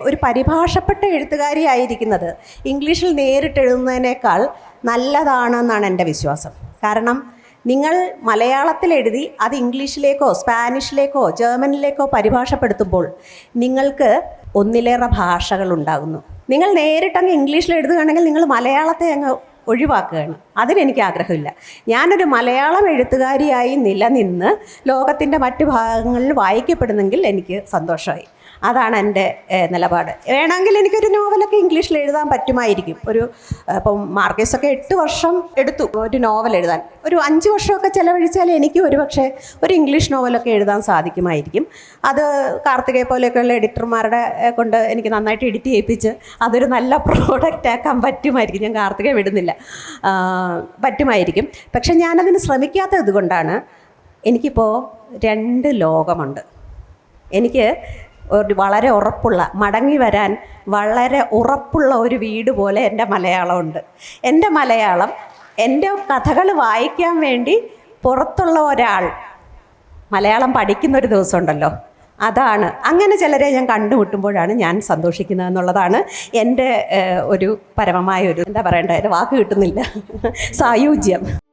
ഒരു പരിഭാഷപ്പെട്ട എഴുത്തുകാരിയായിരിക്കുന്നത്. ഇംഗ്ലീഷിൽ നേരിട്ട് എഴുതുന്നതിനേക്കാൾ നല്ലതാണെന്നാണ് എന്റെ വിശ്വാസം. കാരണം നിങ്ങൾ മലയാളത്തിൽ എഴുതി അത് ഇംഗ്ലീഷിലേക്കോ സ്പാനിഷിലേക്കോ ജർമ്മനിലേക്കോ പരിഭാഷപ്പെടുത്തുമ്പോൾ നിങ്ങൾക്ക് ഒന്നിലേറെ ഭാഷകൾ ഉണ്ടാകുന്നു. നിങ്ങൾ നേരിട്ടങ്ങ് ഇംഗ്ലീഷിൽ എഴുതുകയാണെങ്കിൽ നിങ്ങൾ മലയാളത്തെ അങ്ങ് ഒഴിവാക്കുകയാണ്. അതിനെനിക്ക് ആഗ്രഹമില്ല. ഞാനൊരു മലയാളം എഴുത്തുകാരിയായി നിലനിന്ന് ലോകത്തിന്റെ മറ്റു ഭാഗങ്ങളിൽ വായിക്കപ്പെടുന്നെങ്കിൽ എനിക്ക് സന്തോഷമായി. അതാണ് എന്റെ നിലപാട്. വേണമെങ്കിൽ എനിക്കൊരു നോവലൊക്കെ ഇംഗ്ലീഷിൽ എഴുതാൻ പറ്റുമായിരിക്കും. ഒരു ഇപ്പം മാർക്കേഴ്സൊക്കെ എട്ട് വർഷം എടുത്തു ഒരു നോവൽ എഴുതാൻ. ഒരു അഞ്ച് വർഷമൊക്കെ ചിലവഴിച്ചാൽ എനിക്ക് ഒരുപക്ഷെ ഒരു ഇംഗ്ലീഷ് നോവലൊക്കെ എഴുതാൻ സാധിക്കുമായിരിക്കും. അത് കാർത്തികയെ പോലെയൊക്കെയുള്ള എഡിറ്റർമാരുടെ കൊണ്ട് എനിക്ക് നന്നായിട്ട് എഡിറ്റ് ചെയ്യിപ്പിച്ച് അതൊരു നല്ല പ്രോഡക്റ്റ് ആക്കാൻ പറ്റുമായിരിക്കും. ഞാൻ കാർത്തികയെ വിടുന്നില്ല. പറ്റുമായിരിക്കും. പക്ഷെ ഞാനതിന് ശ്രമിക്കാത്തത് കൊണ്ടാണ് എനിക്കിപ്പോൾ രണ്ട് ലോകമുണ്ട്. എനിക്ക് ഒരു വളരെ ഉറപ്പുള്ള മടങ്ങി വരാൻ വളരെ ഉറപ്പുള്ള ഒരു വീട് പോലെ എന്റെ മലയാളമുണ്ട്. എന്റെ മലയാളം എന്റെ കഥകൾ വായിക്കാൻ വേണ്ടി പുറത്തുള്ള ഒരാൾ മലയാളം പഠിക്കുന്ന ഒരു ദിവസമുണ്ടല്ലോ. അതാണ്. അങ്ങനെ ചിലരെ ഞാൻ കണ്ടുമുട്ടുമ്പോഴാണ് ഞാൻ സന്തോഷിക്കുന്നത് എന്നുള്ളതാണ് എന്റെ ഒരു പരമമായ ഒരു എന്താ പറയണ്ടേ വാക്ക് കിട്ടുന്നില്ല. സായുജ്യം.